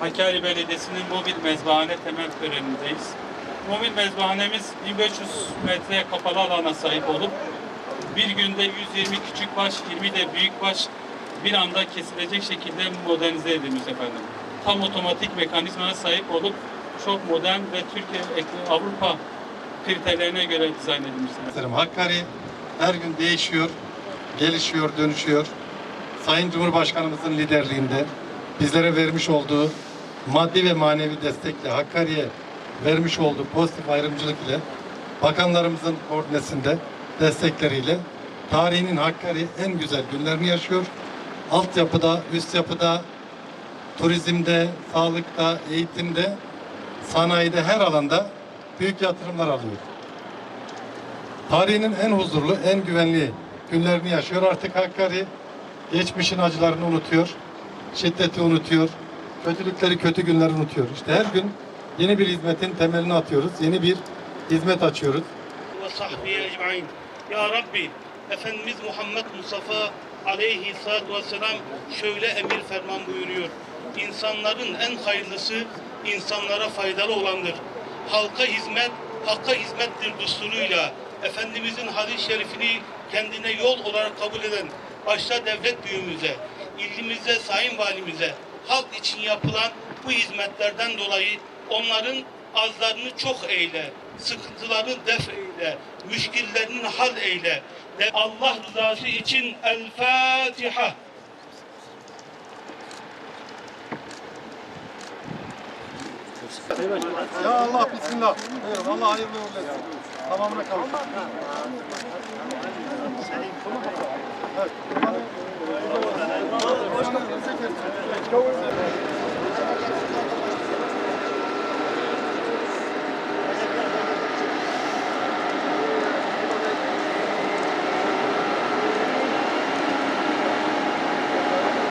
Hakkari Belediyesi'nin mobil mezbahane temel törenindeyiz. Mobil mezbahanemiz 1500 metre kapalı alana sahip olup bir günde 120 küçük baş, 20 de büyük baş bir anda kesilecek şekilde modernize edilmiş efendim. Tam otomatik mekanizmaya sahip olup çok modern ve Türkiye, Avrupa kriterlerine göre dizayn edilmiştir. Hakkari her gün değişiyor, gelişiyor, dönüşüyor. Sayın Cumhurbaşkanımızın liderliğinde bizlere vermiş olduğu maddi ve manevi destekle Hakkari'ye vermiş olduğu pozitif ayrımcılık ile bakanlarımızın koordinesinde destekleriyle tarihinin Hakkari en güzel günlerini yaşıyor. Altyapıda, üst yapıda, turizmde, sağlıkta, eğitimde, sanayide her alanda büyük yatırımlar alıyor. Tarihinin en huzurlu, en güvenli günlerini yaşıyor. Artık Hakkari geçmişin acılarını unutuyor, şiddeti unutuyor, kötülükleri, kötü günleri unutuyor. İşte her gün yeni bir hizmetin temelini atıyoruz, yeni bir hizmet açıyoruz. ve sahbihi ecmain. Ya Rabbi, Efendimiz Muhammed Mustafa aleyhissalatu vesselam şöyle emir ferman buyuruyor. İnsanların en hayırlısı insanlara faydalı olandır. Halka hizmet, hakka hizmettir düsturuyla Efendimizin hadis-i şerifini kendine yol olarak kabul eden başta devlet büyüğümüze, ilimize, sayın valimize, halk için yapılan bu hizmetlerden dolayı onların azlarını çok eyle, sıkıntılarını def eyle, müşkillerini hal eyle. De Allah rızası için El Fatiha. Ya Allah bismillah. Evet, Allah hayırlı uğurlu etsin. Tamamına kavuşsun. Evet.